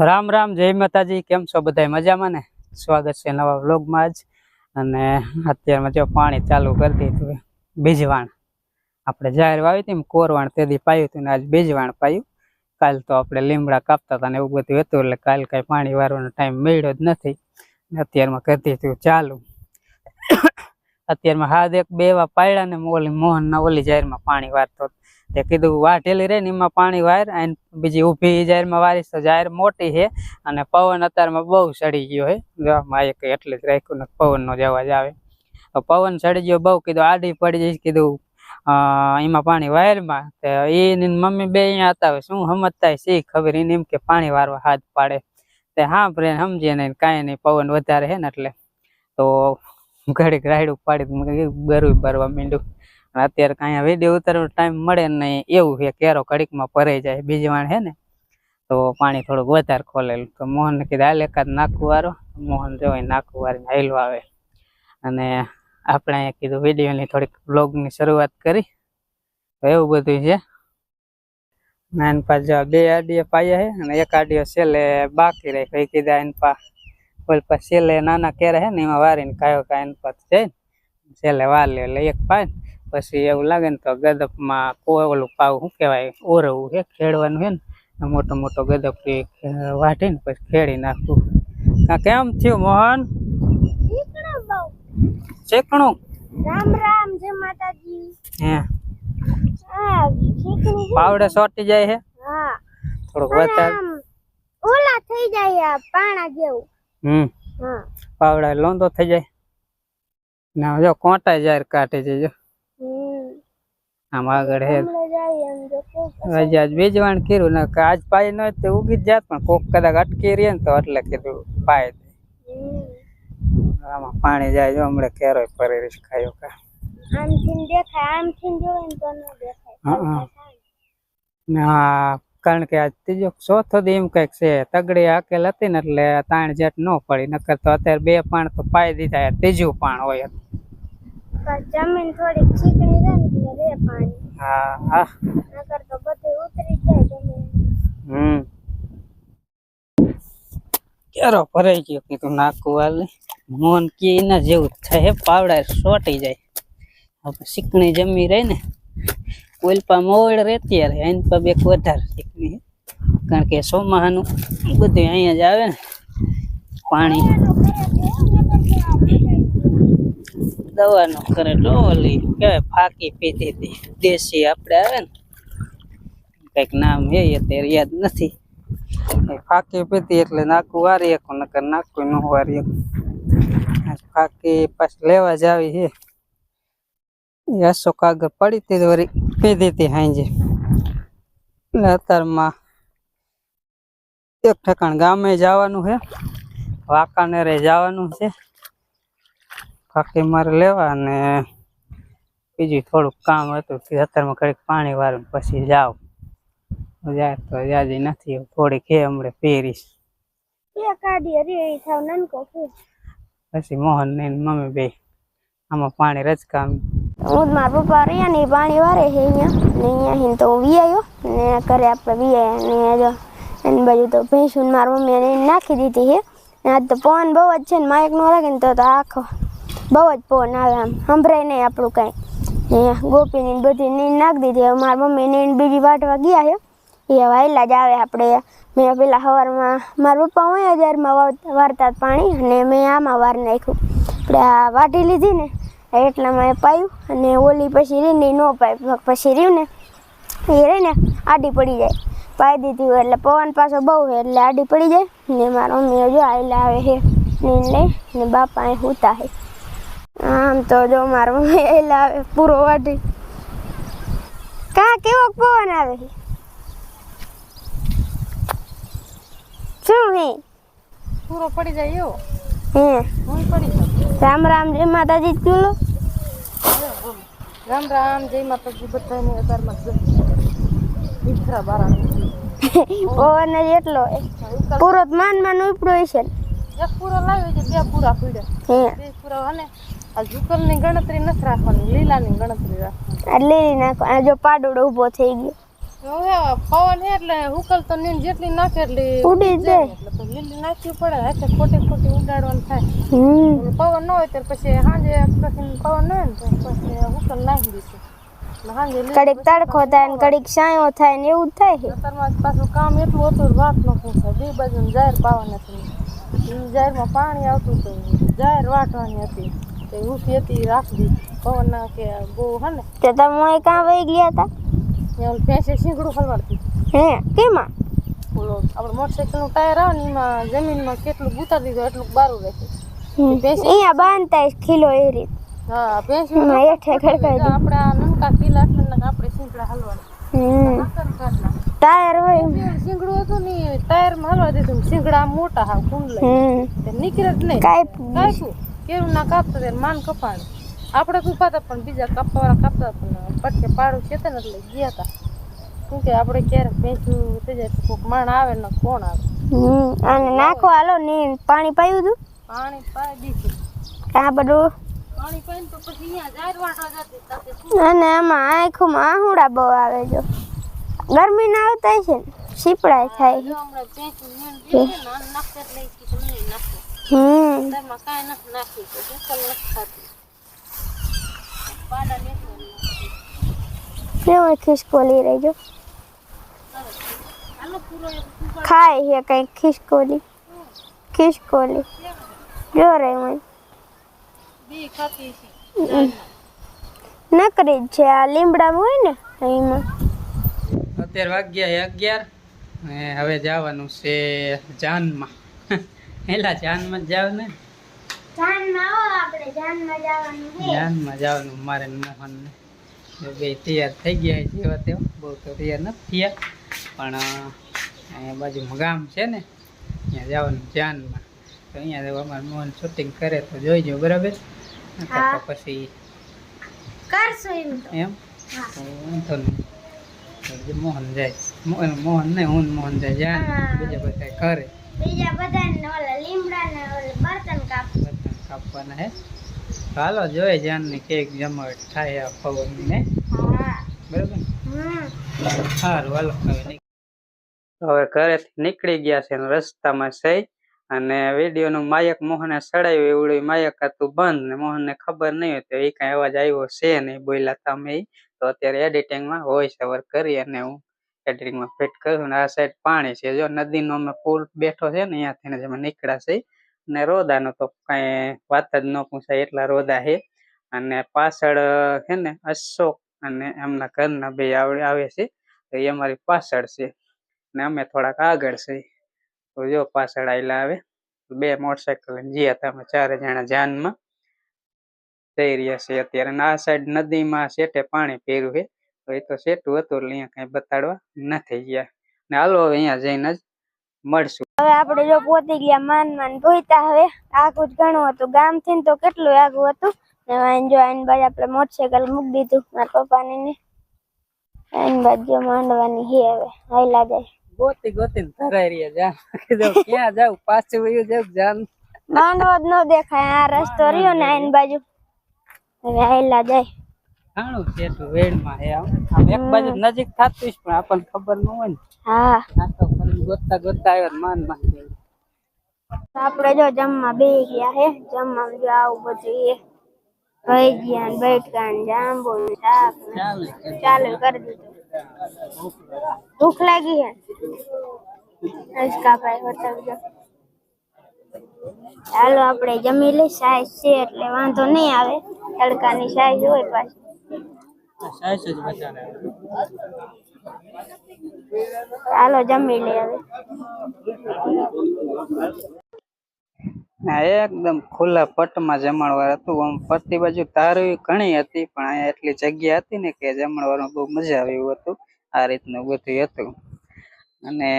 રામ રામ, જય માતાજી, કેમ છો બધા મજામાં ને? સ્વાગત છે નવા વ્લોગમાં જ અને અત્યારમાં જો પાણી ચાલુ કરી દીધું બીજવાણ. આપણે જાહેર વાવી હતી કોરવાણ તેથી પાયું હતું ને, આજ બીજવાણ પાયું. કાલ તો આપણે લીમડા કાપતા હતા ને, એવું બધું હતું, એટલે કાલ કાંઈ પાણી વારવાનો ટાઈમ મળ્યો જ નથી. અત્યારમાં કરી દીધું ચાલુ. અત્યારમાં હાથ એક બે એવા પાયડા ને, ઓલી મોહનના ઓલી જાહેરમાં પાણી વારતો હતો. તે કીધું વાઢેલી રહે ને એમાં પાણી વાર અને બીજી ઊભી જાહેરમાં વારીશ તો જાહેર મોટી છે અને પવન અત્યારમાં બહુ ચડી ગયો છે. એક એટલે જ રાખ્યું ને પવનનો જ અવાજ આવે. તો પવન ચડી ગયો, બહુ કીધું, આડી પડી જઈશ, કીધું એમાં પાણી વાયરમાં? તો એની મમ્મી બે અહીંયા હતા શું સમજતા શી ખબર એને એમ કે પાણી વારવા હાથ પાડે. તે હા પ્રેમ સમજીએ નહીં કાંઈ નહીં, પવન વધારે છે ને એટલે. તો ઘડીક રાયડું પાડી ગરું ભરવા માંડ્યું. અત્યારે કાંઈ વીડિયો ઉતારવાનો ટાઈમ મળે નહીં, એવું છે, કેરો કડીકમાં ભરાઈ જાય, બીજી વાણ છે ને, તો પાણી થોડુંક વધારે ખોલેલું. તો મોહનને કીધું, હાલ એકાદ નાખું વારો. મોહન જોઈ નાખું વારીને હાલ્યો આવે. અને આપણે અહીંયા કીધું વિડીયોની થોડીક બ્લોગની શરૂઆત કરી. તો એવું બધું છે. નાન પા જો બે આડીએ પાયા છે અને એક આડીઓ છેલ્લે બાકી રાખ્યો એ કીધા એન પા ઓલ પા છેલ્લે નાના કેરા છે ને, એમાં વારીને કાયો કાય એન પા જાય ને. છેલ્લે વાર લે એટલે એક પાય પછી એવું લાગે ને તો ગદપમાં કોઈ ઓલું પાવ શું કહેવાય ઓરવું છે ખેડવાનું છે ને મોટો મોટો ગદપ એ વાટીને પછી ખેડી નાખવું કા કેમ થયું મોહન? ચેકણું રામ રામ જય માતાજી. હે. પાવડે સોટી જાય છે? હા. થોડુંક વધારે. ઓલા થઈ જાય પાણા જેવું. હમ. પાવડા લોંદો થઈ જાય. ના જો કોટા જાર કાઢે જજો આમ આગળ હે. હમણાં જાય એમ જો આજ બીજવાણ કર્યું ને આજ પાય ન હોય તો ઉગી જ જાત પણ કોક કદાચ અટકી રહે ને તો એટલે કીધું પાય દે. આમાં પાણી જાય જો હમણાં કેરો રહીશ ખાયો કા. આમથી દેખાય આમથી જોવે ને તો ન દેખાય. હા. ના કારણ કે આજ ત્રીજો ચોથો દી એમ કંઈક છે તગડી હાકેલ હતી ને એટલે તાણ જેટ ન પડી નકર તો અત્યારે બે પાણ તો પાઈ દીધા ત્રીજું પાણ હોય પણ જમીન થોડીક ચીકણી રહે ને એટલે રે પાણી હા હા નકર તો બધું ઉતરી જાય જમીન હમ કેરો ભરાઈ ગયો કીધું નાખું વાલે। મોન કી ના જેવું જ થાય હે, પાવડા સોટી જાય। હવે ચીકણી જમી રહી ને ઓલપા મોવડ રહેતી યાર એની પા બેક વધારે ચીકણી હે. કારણ કે ચોમાહાનું બધું અહીંયા જ આવે ને પાણી। દવાનું કરેલો ઓલી કહેવાય, ફાકી પીધી હતી. દેશી આપણે આવે ને, કંઈક નામ હે એ અત્યારે યાદ નથી. ફાકી પીધી એટલે નાકું વારી એકું નકર નાખું ન વારી ફાકી પાછી લેવા જ આવી છે અશોક આગળ પડી હતી વળી પીધી હતી હાંજે. એટલે અત્યારમાં એક ઠેકાણ ગામે જવાનું છે વાંકાનેરે જવાનું છે. ફાકી મારે લેવા અને બીજું થોડુંક કામ હતું તે અત્યારમાં ઘડીક પાણી વાળું પછી જાવ જાય તો જાજી નથી થોડીક હે હમણે પહેરીશ. પછી મોહન ને મમ્મી બે આમાં પાણી રચકા હું મારા પપ્પા રહ્યા ને પાણી વારે છે અહીંયા. ને અહીંયા હિન તો વી આવ્યો ને ઘરે આપણે વિયાયા ને જો એની બાજુ તો ભેંસું મારા મમ્મી એને નાખી દીધી છે. ને આજ તો પવન બહુ જ છે ને માઇક નો લાગે ને તો આખો બહુ જ પવન આવે આમ સંભળાય નહીં આપણું કાંઈ. ને ગોપીની બધી નીંદ નાખી દીધી. હવે મારા મમ્મી નીંદ બીજી વાટવા ગયા છે. એ હવે આયલા જ આવે આપણે. મેં પેલા સવારમાં, મારા પપ્પા હોય હજારમાં વારતા પાણી, અને મેં આમાં વાર નાખ્યું. આપણે આ વાટી લીધી ને એટલામાં એ પાયું, અને ઓલી પછી રીની ન પાય. પછી રહ્યું ને, એ રહીને આડી પડી જાય. પાઈ દીધી હોય એટલે પવન પાછો બહુ છે, એટલે આડી પડી જાય. ને મારા મમ્મી જો આવેલા આવે છે. નીંદ લઈ ને બાપા અહીં હુતા છે. આમ તો જો મારો મેલ આવે પૂરો વાટી કા કેવો પવન આવે શું હે? પૂરો પડી જાય એવો. હે. હું પડી જાય. રામ રામ જય માતાજી ચૂલો રામ રામ જય માતાજી બધાને અતારમાં દીકરા બારા પવન જ એટલો પૂરો માન માન ઉપડો હશે ને. એક પૂરો લાવ્યો છે બે પૂરા પીડ્યા. હે. બે પૂરા અને આ ઝુકલની ગણતરી નથી રાખવાની લીલાની ગણતરી રાખવાની. આ લીલી નાખો આ જો પાડોડો ઊભો થઈ ગયો. હવે પવન હે એટલે હુકલ તો નીંદ જેટલી નાખે એટલી ઉડી જાય. એટલે તો લીલી નાખવી પડે હાથે ખોટી ખોટી ઉડાડવાનું થાય. હમ. પવન ન હોય તો પછી સાંજે પછી પવન ન હોય ને તો પછી હુકલ નાખી દઈશું. કડીક તડકો થાય ને કડીક સાયો થાય ને એવું થાય છે. પાછું કામ એટલું હતું વાત શું પૂછે. બે બાજુ જાહેર પાવાની હતી ઈ જાહેરમાં પાણી આવતું હતું. જાહેર વાટવાની હતી. તે હતી રાખી પવન ના કે બહુ હે ને? તો તમે કાં વહી ગયા હતા? ત્યાં પેસે શીંગડું ખલવાડતી હે કેમાં? ઓલો આપણે મોટરસાઇકલનું ટાયર આવે ને એમાં જમીનમાં કેટલું ઉતારી દીધું એટલું બારું રાખે અહીંયા બાંધતા ખીલો એ રીત. હા દે આપણે આ નનકા કિલ્લા એટલે આપણે શીંગડા હલવાડે ટાયર હોય સિંગડું હતું ને ટાયરમાં હલવા દીધું ને મોટા હા કુંડલા. નીકળે જ નહીં. કાંઈ કાપ્યું કેવું ના કાપતા ત્યારે માન કપાણ આપણે તો ઉપાતા પણ બીજા કાપવાવાળા કાપતા પણ પટકે પાડું છે ને એટલે ગયા હતા શું કે આપણે ક્યારેક ભેંસું થઈ જાય કોક કોઈક માણ આવે ને કોણ આવે? અને નાખો હાલો ને પાણી પાયું હતું પાણી પાઈ દીધું. આ બધું? પાણી પાઈ તો પછી અહીંયા જાહેર વાટવા જતી અને આમાં આંખોમાં આહુડા બહુ આવે જો. ગરમી ના આવતા છે ને શીપડાય થાય. નાખો હમ. તારમાં કાંઈ નથી નાખ્યું તો દુકાન નથી ખાતી. પાડા નીકળે કેવું ખિસકોલી રહી જો હાલો પૂરો એક કુકર ખાય છે કઈ ખિસકોલી ખિસકોલી જો રે મને બી નકરી જ છે આ લીમડામાં હોય ને એમાં. અત્યારે વાગ્યા અગિયાર ને હવે જવાનું છે જાનમાં. એલા જાનમાં જ જાવ ને? જાનમાં આવો આપણે જાનમાં જવાનું જાનમાં જવાનું મારે મોહન ને. બે તૈયાર થઈ ગયા છે જેવા તેવા બહુ તો તૈયાર નથી થયા પણ અહીંયા બાજુમાં ગામ છે ને ત્યાં જવાનું જાનમાં તો અહીંયા જો અમારે મોહન શૂટિંગ કરે તો જોઈજો બરાબર? પછી કરશું એમ વાંધો નહીં. મોહન જાય. મોહન નહીં હું મોહન જાય. જાન બીજા બધા કરે બીજા બધાને ઓલા લીમડા ઓલા બર્તન કાપ બર્તન કાપવાના હે? હાલો જોઈએ જાનની કેક જમાવટ થાય આ પવનની હા. બરાબર? સારું હાલો હવે ઘરે ઘરેથી નીકળી ગયા છે ને રસ્તામાં છે. અને વિડીયોનું માયક મોહને સડાયું એવડું માયક હતું બંધ ને મોહનને ખબર નહીં હતી એ કાંઈ અવાજ આવ્યો છે નહીં બોલ્યા તમે તો અત્યારે એડિટિંગમાં વોઇસ ઓવર કરી અને હું એડિટિંગમાં ફિટ કર્યું ને આ સાઈડ પાણી છે. જો નદીનો અમે પુલ બેઠો છે ને અહીંયાથી જ અમે નીકળ્યા છે ને રોદાનો તો કાંઈ વાત જ ન પૂછાય, એટલા રોદા છે. અને પાછળ છે ને, અશોક અને એમના ઘરના બે આવે છે. તો એ અમારી પાછળ છે ને અમે થોડાક આગળ છે. તો જો પાછળ આવેલા આવે બે મોટરસાયકલ ગયા હતા અમે ચારે જણા જાનમાં. જઈ રહ્યા છે અત્યારે આ સાઈડ નદીમાં શેઠે પાણી પહેર્યું છે. તો એ તો સેટું હતું એટલે અહીંયા કઈ બતાડવા નથી ગયા. ને હાલો હવે અહીંયા જઈને જ મળશું. હવે આપણે જો પોતી ગયા માન માન પહોંચ્યા હવે આગું જ ઘણું હતું. ગામથી તો કેટલું આગું હતું? ને આઈને જો આઈને બાજુ આપણે મોટરસાયકલ મૂકી દીધું મારા પપ્પાને ને. આઈન બાજુ જો માંડવાની હે હવે હાઈલા જાય. ગોતી ગોતી ધરાઈ રહ્યા જાન કીધું ક્યાં જાવ પાછું વયું જાવ જાન? માંડવો જ ન દેખાય આ રસ્તો રહ્યો ને આઈન બાજુ. હવે હાઈલા જાય. ઘણું તો વેડમાં છે આમ. એક બાજુ નજીક થતું જ પણ આપણને ખબર ન હોય ને. હા. આ તો ખાલી ગોતતા ગોતતા આવ્યો માન માન આપણે જો જમવા બે ગયા હે. જમવા જો આવું બધું એ. ભજીયા ને બૈઠકા ને જાંબુ ને શાક ચાલે. કરી દીધું. ભૂખ લાગી હે. ચાલો આપણે જમી લઈ સાઈઝ છે એટલે વાંધો નહીં આવે. તડકાની સાઈઝ હોય પાછી. ચાલો જમી લે ના, એકદમ ખુલ્લા પટમાં જમણવાર હતું. આમ ફરતી બાજુ તારવી ઘણી હતી, પણ અહીંયા એટલી જગ્યા હતી ને કે જમણવારમાં બહુ મજા આવી હતું. આ રીતનું બધું હતું. અને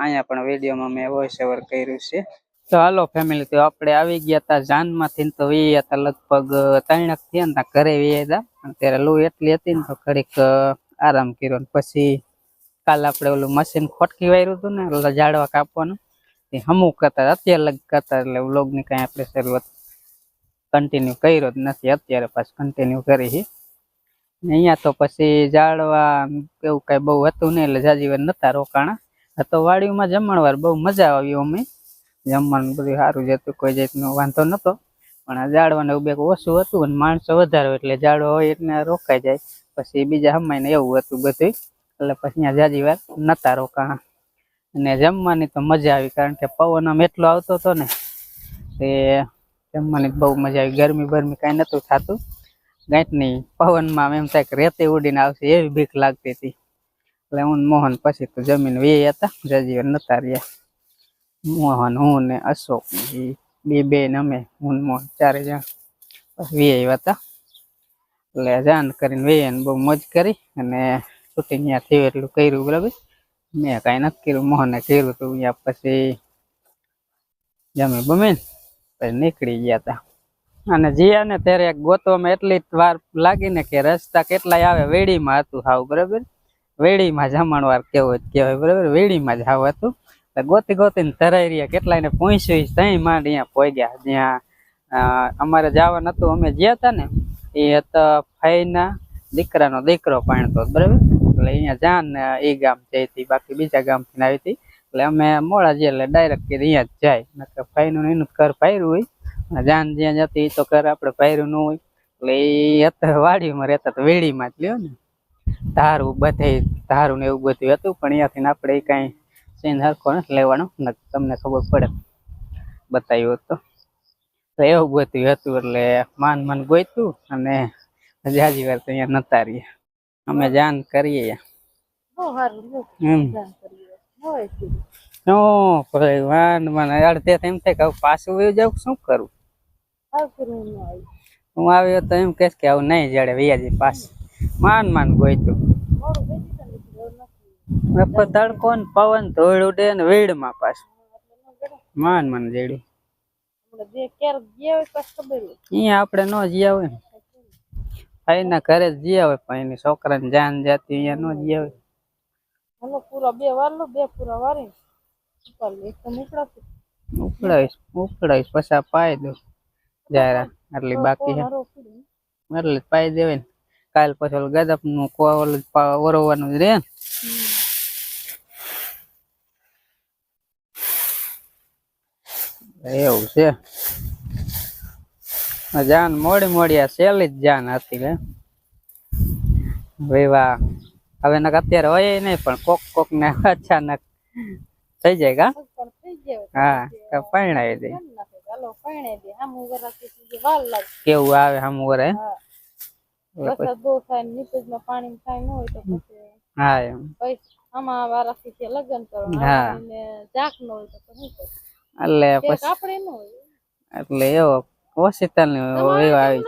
અહીંયા પણ વિડીયોમાં મેં વોઇસ ઓવર કર્યું છે. તો હાલો ફેમિલી તો આપણે આવી ગયા હતા જાનમાંથી તો વી હતા લગભગ ત્રણક થયા ને ઘરે વી હતા અત્યારે લૂ એટલી હતી ને તો ઘડીક આરામ કર્યો ને પછી કાલ આપણે ઓલું મશીન ખોટકી વાયરું હતું ને, ઓલા ઝાડવા કાપવાનું. એ અમુક કરતા અત્યારે લગ, કરતા એટલે વ્લોગની કાંઈ આપણે શરૂઆત કન્ટિન્યુ કર્યો જ નથી. અત્યારે પાછું કન્ટિન્યુ કરી છે અહીંયા તો પછી ઝાડવા એવું કઈ બહુ હતું નહીં, એટલે જાજી નહોતા રોકાણા. તો વાડીમાં જમણવાર બહુ મજા આવી અમે જમવાનું બધું સારું જ હતું. કોઈ જાતનો વાંધો નતો. પણ આ એવું બે ઓછું હતું અને માણસો વધારે એટલે ઝાડવા હોય એટલે રોકાઈ જાય. પછી બીજા હમાઈને એવું હતું બધું એટલે પછી અહીંયા જાજી વાર નતા રોકાણા. અને જમવાની તો મજા આવી કારણ કે પવન આમ એટલો આવતો હતો ને તે જમવાની બહુ મજા આવી. ગરમી બરમી કાંઈ નતું થતું. ગાંઠની પવનમાં એમ થાય કે રેતી ઉડીને આવશે એવી બીક લાગતી હતી. એટલે હું મોહન પછી તો જમીન વે હતા. જજીવન નતા રહ્યા. મોહન, હું ને અશોક બે બે અમે, હું મોહન, ચારે જણ. પછી આવ્યા હતા એટલે જાન કરીને વે ને બહુ મોજ કરી અને શૂટિંગ ત્યાં થયું એટલું કર્યું, બરાબર? મેં કાંઈ નથી કર્યું, મોહને કર્યું હતું ત્યાં પછી જમે બમે પછી નીકળી ગયા હતા અને જીયા ને ત્યારે ગોતવામાં એટલી વાર લાગી ને કે રસ્તા કેટલાય આવે, વેડીમાં હતું હાવ, બરાબર? વેડીમાં જમણવાર કેવો જ કહેવાય, બરાબર? વેડીમાં જ હાવ હતું. ગોતી ગોતીને તરાઈ રહ્યા કેટલાય ને પહોંચ્યું ત્યાં માંડ અહીંયા પહોંચ્યા જ્યાં અમારે જવાનું હતું, અમે જ્યાં હતા ને એ હતા ફાઈના દીકરાનો દીકરો પાણતો, બરાબર? એટલે અહીંયા જાન ને એ ગામ જઈ હતી, બાકી બીજા ગામથી આવી હતી. એટલે અમે મોડા જઈએ એટલે ડાયરેક્ટ કે અહીંયા જ જાય. નકર ફાઈનું એનું ઘર પાયરું હોય. જાન જ્યાં જતી એ તો ઘર આપણે પાયરું ન હોય. એટલે એ હતા વાડીમાં રહેતા તો વેડીમાં જ લ્યો ને. ધારું બધે, ધારું ને એવું બધું હતું, પણ અહીંયાથી ને આપણે કાંઈ સીન હરખો લેવાનો નથી તમને ખબર પડે. બતાવ્યું હતું. તો એવું ગોત્યું હતું એટલે માન માન ગોત્યું અને જાજી વાર તો અહીંયા નતા રહ્યા. અમે જાન કરીએ. ભાઈ મને અડધે એમ થાય કે પાછું વયું શું કરું? હું આવ્યો તો એમ કહેશ કે આવું નહીં જડે વૈયાજી પાસ માન માન ગોઈતું મોડું થઈ જશે ને એટલે હવે નફો તડકો ને પવન ધોળ ઉડે ને વેડમાં પાછું. માન માન જેડ્યું અહીંયા આપણે ન જીયા હોય ભાઈના ઘરે જ જીયા હોય પણ એની છોકરાને જાન જાતી અહીંયા ન જ્યાં હોય. પૂરા બે વાર લો બે પૂરા વારી. ઉપર લે એકદમ ઉપડાવીશ ઉપડાવીશ પછી આ પાઈ દઉં. જાયરા આટલી બાકી છે. એટલે પાઈ દેવાય ને. કાલ પછી ગદપનું ઓલું પા- ઓરવવાનું જ રહે ને. એવું છે. જાન મોડી મોડી આ સેલી જ જાન હતી લે. વિવાહ હવે નક અત્યારે હોય નહીં પણ કોક કોક ને અચાનક થઈ જાય કા? હા, તો પરણાવી દે. કેવું આવે હમ વરે? હા હા, એમ. આમાં વારાથી લગ્ન કરવા હા. જાક ન હોય તો એટલે પછી એટલે એવો ઓશિતલની આવી.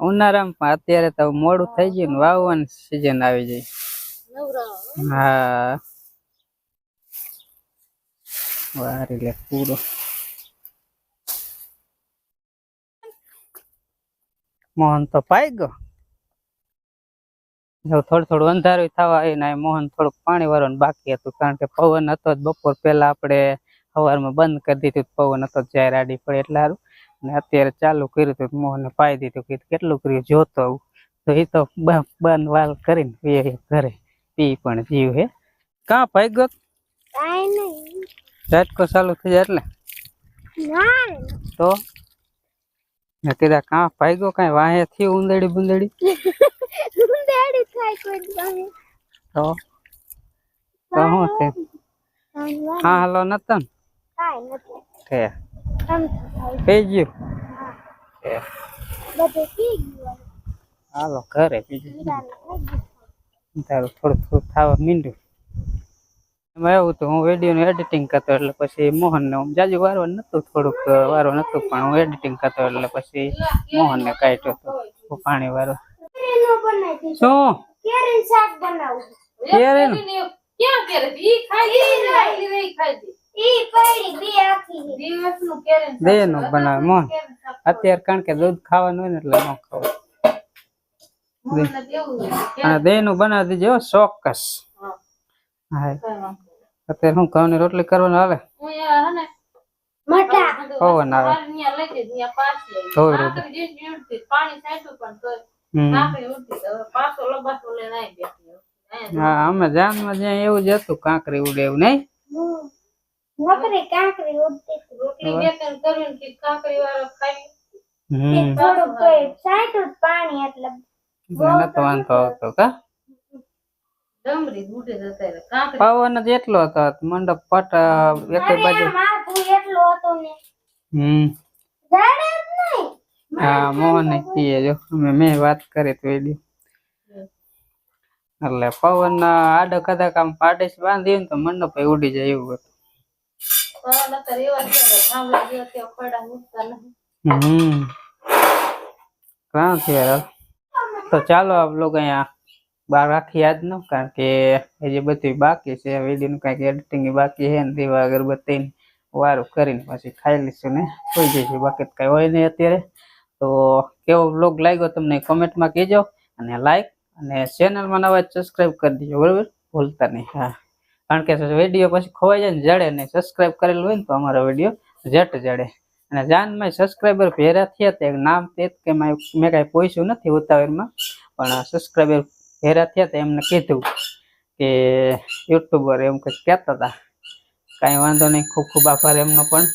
ઉનાળામાં અત્યારે તો મોડું થઈ ગયું ને વાવવાની સિઝન આવી જાય હા. વારી લે પૂરો મોહન તો પાઈ ગયો. જો થોડું થોડું અંધારું થવા આવી આ મોહન થોડુંક પાણી વાળવાનું બાકી હતું કારણ કે પવન હતો બપોર પહેલા આપણે સવારમાં બંધ કરી દીધું તો પવન હતો જાય રાડી પડે એટલે સારું ને અત્યારે ચાલુ કર્યું હતું તો મોહને પાઈ દીધું કે કેટલું કર્યું જોતો આવું. તો એ તો બંધ વાલ કરીને ઘરે. પી પણ જીવ હે. કાં ભાઈ ગયો? ઝાટકો ચાલુ થઈ જાય એટલે? તો? કીધા કાં ભાઈ ગયો કાંઈ? વાહે થી ઉંદડી બુંદડી થાય કોઈ તો? તો શું છે હા હાલો નતો ને કાંઈ નથી. કે આમ થઈ ગયું? કે બધું પી ગયું હાલો ઘરે બીજું તારું થોડું થોડું થાવા મીંડ્યું એમાં એવું હતું હું વિડીયોનું એડિટિંગ કરતો એટલે પછી મોહનને હું જાજુ વારવા નતું થોડુંક વારો નતું પણ હું એડિટિંગ કરતો એટલે પછી મોહનને કાઢ્યો હતો પાણી વારો. કેરીનું બનાવી દીધું શું? કેરીનું શાક બનાવું. કેરીનું? ક્યાં કેરી ઈ ખાઈ ઈ ખાઈ ઈ પડી બે આખી કેરીનું બનાવે મોહન અત્યારે કારણ કે દૂધ ખાવાનું હોય ને એટલે ન ખાવું. મોહનને દહીં નું બનાવી દેજો હો, ચોક્કસ. હા, અત્યારે હું ઘઉંની રોટલી કરવાનું આવે? હું અહીંયા હે ને? મટા. પવન આવે. અમે જાનમાં જ્યાં એવું જ હતું કાંકરી ઉડે એવું નહીં? નકરી કાંકરી ઉડતી રોટલી બે ત્રણ કરવી ને કાંકરી વાળો ખાઈ હમ. થોડુંક તોય સાયટું પાણી એટલે નતો વાંધો આવતો કા? ડમરી ઉડે જતા કાંકરી પવન જ એટલો હતો. મંડપ પટ એક બાજુ. માથું એટલું ને. હમ. જાડે જ નહીં. હા મોહન કીએ જો. મેં વાત કરી તો એડી એટલે પવન આડો કદાચ આમ પાડીશ બાંધી ને તો મંડપ ઉડી જાય એવું હતું. હમ. છે યાર તો ચાલો આપ લોકો અહીંયા બહાર રાખી યાદ ન કારણ કે હજી બધી બાકી છે વીડિયો નું કંઈક એડિટિંગ બાકી છે ને દીવા અગરબત્તી વારું કરીને પછી ખાઈ લઈશું ને. કોઈ જઈશું બાકી કઈ હોય નહીં અત્યારે. તો કેવો બ્લોગ લાગ્યો તમને કોમેન્ટમાં કહેજો અને લાઈક અને ચેનલમાં નવા સબસ્ક્રાઈબ કરી દેજો, બરોબર? ભૂલતા નહીં, હા. કારણ કે વીડિયો પછી ખોવાઈ જાય ને જડે નહીં. સબસ્ક્રાઈબ કરેલું હોય ને તો અમારો વીડિયો જટ જડે. અને જાનમાં સબસ્ક્રાઈબર ભેરા થયા તે નામ તે કે મેં કાંઈ પૂછ્યું નથી ઉતાવળમાં, પણ સબસ્ક્રાઈબર ભેરા થયા તે એમને કીધું કે યુટ્યુબર એમ કંઈક કહેતા હતા. કાંઈ વાંધો નહીં, ખૂબ ખૂબ આભાર એમનો પણ.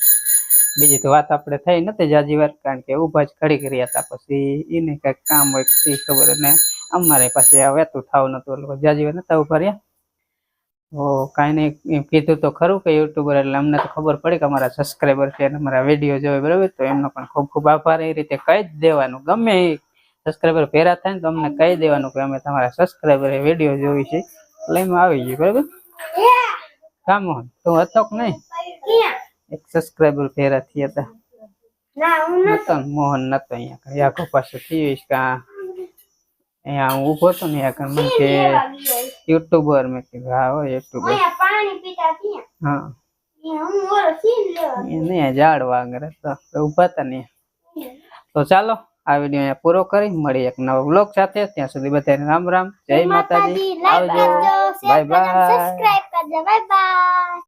બીજી તો વાત આપણે થઈ નથી જાજી વાર કારણ કે ઊભા જ ઘડી કરી હતા. પછી એને કાંઈક કામ હોય, એ ખબર અને અમારે પાસે વહેતું થવું નતું, એટલે જાજી વાર નતા ઊભા રહ્યા. તો કાંઈ નહીં એમ કીધું તો ખરું કે યુટ્યુબર એટલે અમને તો ખબર પડી કે અમારા સબસ્ક્રાઈબર છે અને અમારા વીડિયો જોવે બરાબર તો એમનો પણ ખૂબ ખૂબ આભાર. એ રીતે કહી જ દેવાનું ગમે એ સબસ્ક્રાઈબર ભેરા થાય ને તો અમને કહી દેવાનું કે અમે તમારા સબસ્ક્રાઈબર વીડિયો જોઈ છે એટલે એમાં આવી ગયું બરાબર? કામ મોહન તું હતો કે નહીં? એક સબસ્ક્રાઈબર ભેરા થયા હતા. મોહન નતો અહીંયા આખો પાસે થયું અહીંયા હું ઊભો હતો ને અહીંયા મને કે યુટ્યુબર મેં કીધું હા હો યુટ્યુબર. પાણી પીતા ત્યાં હા. ઝાડવા આગળ તો હતા ને. તો ચાલો આ વીડિયો અહીંયા પૂરો કરી મળી એક નવો બ્લોગ સાથે. ત્યાં સુધી બધાને રામ રામ. જય માતાજી આવજો. બાય બાય સબસ્ક્રાઇબ કરજો બાય બાય